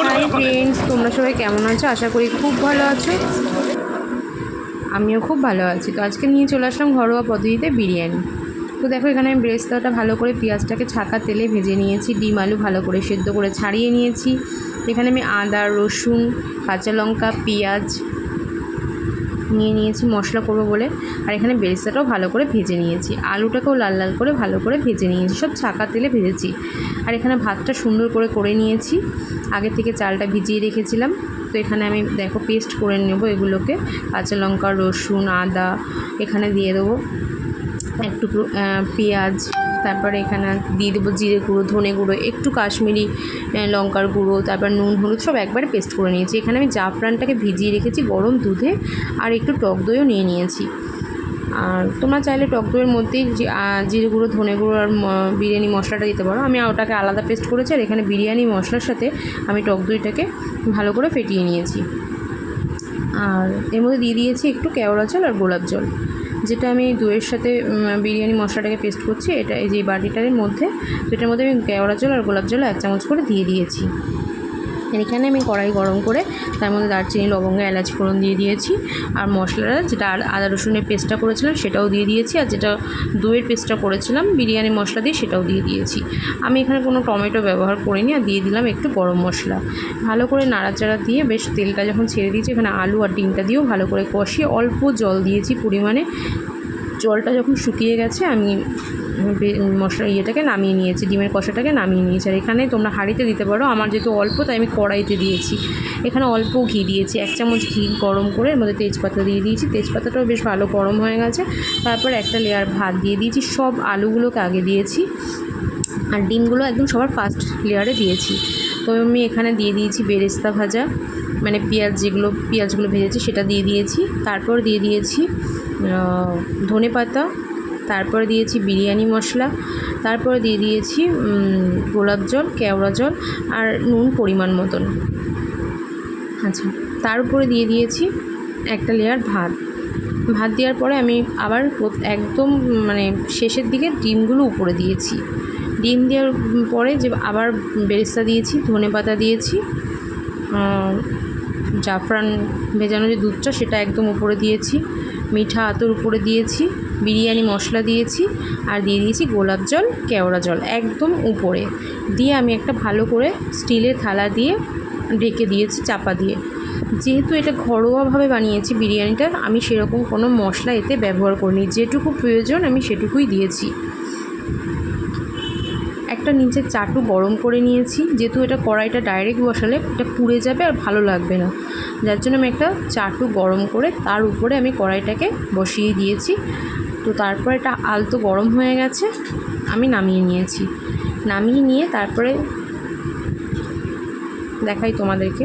Hi friends তোমরা সবাই কেমন আছো? আশা করি খুব ভালো আছো। আমিও খুব ভালো আছি। তো আজকে নিয়ে চলে আসলাম ঘরোয়া পদ্ধতিতে বিরিয়ানি। তো দেখো এখানে আমি ব্রেস্তাটা ভালো করে পেঁয়াজটাকে ছাকা তেলে ভেজে নিয়েছি ডিম আলু ভালো করে সেদ্ধ করে ছাড়িয়ে নিয়েছি। এখানে আমি আদা রসুন কাঁচা লঙ্কা পেঁয়াজ নিয়ে নিয়েছি, মশলা করব বলে। আর এখানে বেরেস্তাটাও ভালো করে ভেজে নিয়েছি। আলুটাকেও লাল লাল করে ভালো করে ভেজে নিয়েছি। সব ছাকা তেলে ভেজেছি। আর এখানে ভাতটা সুন্দর করে করে নিয়েছি। আগে থেকে চালটা ভিজিয়ে রেখেছিলাম। তো এখানে আমি দেখো পেস্ট করে নেব এগুলোকে। কাঁচা লঙ্কা, রসুন, আদা এখানে দিয়ে দেবো। একটু পেঁয়াজ, তারপরে এখানে দিয়ে দেবো জিরে গুঁড়ো, ধনে গুঁড়ো, একটু কাশ্মীরি লঙ্কার গুঁড়ো, তারপর নুন, হলুদ, সব একবারে পেস্ট করে নিয়েছি। এখানে আমি জাফরানটাকে ভিজিয়ে রেখেছি গরম দুধে আর একটু টক দইও নিয়ে নিয়েছি। আর তোমরা চাইলে টক দইয়ের মধ্যেই জিরে গুঁড়ো, ধনে গুঁড়ো আর বিরিয়ানি মশলাটা দিতে পারো। আমি ওটাকে আলাদা পেস্ট করেছি আর এখানে বিরিয়ানি মশলার সাথে আমি টক দইটাকে ভালো করে ফেটিয়ে নিয়েছি। আর এর মধ্যে দিয়ে দিয়েছি একটু কেওড়া জল আর গোলাপ জল। যেটা আমি দইয়ের সাথে বিরিয়ানি মশলাটাকে পেস্ট করছি, এটা এই যে বাটিটার মধ্যে সেটার মধ্যে আমি কেওড়া জল আর গোলাপ জল এক চামচ করে দিয়ে দিয়েছি। এখানে আমি কড়াই গরম করে তার মধ্যে দারচিনি, লবঙ্গ, এলাচ ফোড়ন দিয়ে দিয়েছি। আর মশলাটা, যেটা আদা রসুনের পেস্টটা করেছিলাম সেটাও দিয়ে দিয়েছি। আর যেটা দইয়ের পেস্টটা করেছিলাম, বিরিয়ানি মশলা দিয়ে সেটাও দিয়ে দিয়েছি। আমি এখানে কোনো টমেটো ব্যবহার করিনি, আর দিয়ে দিলাম একটু গরম মশলা। ভালো করে নাড়াচাড়া দিয়ে বেশ তেলটা যখন ছেড়ে দিয়েছি, এখানে আলু আর ডিমটা দিয়েও ভালো করে কষিয়ে অল্প জল দিয়েছি পরিমাণে। জলটা যখন শুকিয়ে গেছে, আমি মশলা ইয়েটাকে নামিয়ে নিয়েছি, ডিমের কষাটাকে নামিয়ে নিয়েছি। আর এখানে তোমরা হাঁড়িতে দিতে পারো। আমার যেহেতু অল্প, তাই আমি কড়াইতে দিয়েছি। এখানে অল্প ঘি দিয়েছি। এক চামচ ঘি গরম করে এর মধ্যে তেজপাতা দিয়ে দিয়েছি। তেজপাতাটাও বেশ ভালো গরম হয়ে গেছে। তারপর একটা লেয়ার ভাত দিয়ে দিয়েছি। সব আলুগুলোকে আগে দিয়েছি। আর ডিমগুলো একদম সবার ফার্স্ট লেয়ারে দিয়েছি। তো আমি এখানে দিয়ে দিয়েছি বেরেস্তা ভাজা। মানে পেঁয়াজ যেগুলো, পেঁয়াজগুলো ভেজেছি, সেটা দিয়ে দিয়েছি। তারপর দিয়ে দিয়েছি ধনে পাতা, তারপর দিয়েছি বিরিয়ানি মশলা, তারপরে দিয়ে দিয়েছি গোলাপ জল, কেওড়া জল আর নুন পরিমাণ মতন। আচ্ছা তার উপরে দিয়ে দিয়েছি একটা লেয়ার ভাত। ভাত দেওয়ার পরে আমি আবার একদম মানে শেষের দিকে ডিমগুলো উপরে দিয়েছি। ডিম দেওয়ার পরে যে আবার বেরেস্তা দিয়েছি, ধনে পাতা দিয়েছি জাফরান ভেজানো যে দুধটা সেটা একদম উপরে দিয়েছি। মিঠা আতর উপরে দিয়েছি, বিরিয়ানি মশলা দিয়েছি, আর দিয়ে দিয়েছি গোলাপ জল, কেওড়া জল, একদম উপরে। দিয়ে আমি একটা ভালো করে স্টিলের থালা দিয়ে ঢেকে দিয়েছি, চাপা দিয়ে। যেহেতু এটা ঘরোয়াভাবে বানিয়েছি বিরিয়ানিটা, আমি সেরকম কোনো মশলা এতে ব্যবহার করিনি। যেটুকু প্রয়োজন আমি সেটুকুই দিয়েছি। একটা নিচে চাটু গরম করে নিয়েছি। যেহেতু এটা কড়াইটা ডাইরেক্ট বসালে এটা পুড়ে যাবে আর ভালো লাগবে না। যার জন্য আমি একটা চাটু গরম করে তার উপরে আমি কড়াইটাকে বসিয়ে দিয়েছি। তো তারপর এটা আলতো গরম হয়ে গেছে, আমি নামিয়ে নিয়েছি। নামিয়ে নিয়ে তারপরে দেখাই তোমাদেরকে।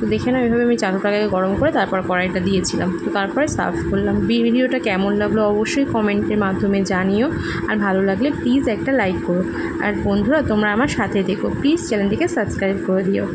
তো দেখে না এভাবে আমি চাটুটাকে গরম করে তারপর কড়াইটা দিয়েছিলাম। তো তারপরে সার্ভ করলাম। ভিডিওটা কেমন লাগল অবশ্যই কমেন্টের মাধ্যমে জানিও। আর ভালো লাগলে প্লিজ একটা লাইক করো। আর বন্ধুরা, তোমরা আমার সাথে দেখো প্লিজ চ্যানেলটিকে সাবস্ক্রাইব করে দিও।